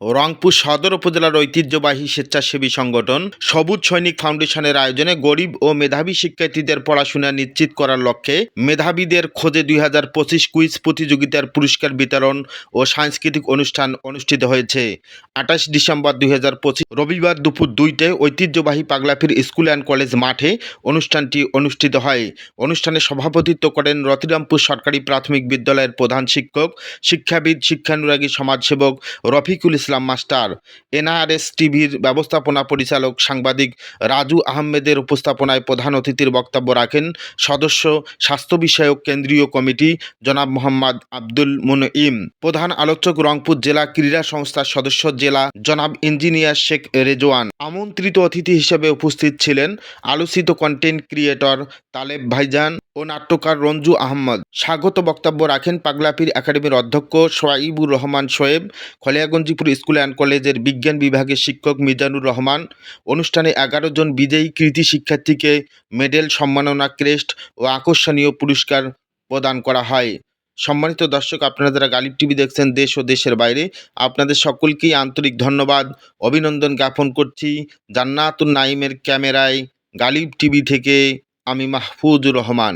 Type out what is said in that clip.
রংপুর সদর উপজেলার ঐতিহ্যবাহী স্বেচ্ছাসেবী সংগঠন সবুজ সৈনিক ফাউন্ডেশনের আয়োজনে গরিব ও মেধাবী শিক্ষার্থীদের পড়াশোনা নিশ্চিত করার লক্ষ্যে মেধাবীদের খোঁজে দুই হাজার পঁচিশ কুইজ প্রতিযোগিতার পুরস্কার বিতরণ ও সাংস্কৃতিক অনুষ্ঠান অনুষ্ঠিত হয়েছে। আঠাশ ডিসেম্বর দুই হাজার পঁচিশ রবিবার দুপুর দুইটায় ঐতিহ্যবাহী পাগলাফির স্কুল অ্যান্ড কলেজ মাঠে অনুষ্ঠানটি অনুষ্ঠিত হয়। অনুষ্ঠানে সভাপতিত্ব করেন রতিরামপুর সরকারি প্রাথমিক বিদ্যালয়ের প্রধান শিক্ষক, শিক্ষাবিদ, শিক্ষানুরাগী সমাজসেবক রফিকুল ইসলাম মাস্টার। এনআরএস টিভির ব্যবস্থাপনা পরিচালক সাংবাদিক রাজু আহমেদের উপস্থাপনায় প্রধান অতিথির বক্তব্য রাখেন সদস্য স্বাস্থ্য বিষয়ক কেন্দ্রীয় কমিটি জনাব মোহাম্মদ আব্দুল মুনইম প্রধান আলোচক রংপুর জেলা ক্রীড়া সংস্থার সদস্য জেলা জনাব ইঞ্জিনিয়ার শেখ রেজওয়ান। আমন্ত্রিত অতিথি হিসেবে উপস্থিত ছিলেন আলোচিত কন্টেন্ট ক্রিয়েটর তালেব ভাইজান। ও নাট্যকার রঞ্জু আহমদ। স্বাগত বক্তব্য রাখেন পাগলাপির একাডেমির অধ্যক্ষ সোয়াইবুর রহমান সোয়েব, খলিয়াগঞ্জিপুর স্কুল অ্যান্ড কলেজের বিজ্ঞান বিভাগের শিক্ষক মিজানুর রহমান। অনুষ্ঠানে এগারো জন বিজয়ী কৃতি শিক্ষার্থীকে মেডেল, সম্মাননা, ক্রেস্ট ও আকর্ষণীয় পুরস্কার প্রদান করা হয়। সম্মানিত দর্শক, আপনারা যারা গালিব টিভি দেখছেন দেশ ও দেশের বাইরে, আপনাদের সকলকেই আন্তরিক ধন্যবাদ। অভিনন্দন জ্ঞাপন করছি জান্নাতুন নাইমের ক্যামেরায় গালিব টিভি থেকে। আমি মাহফুজুর রহমান।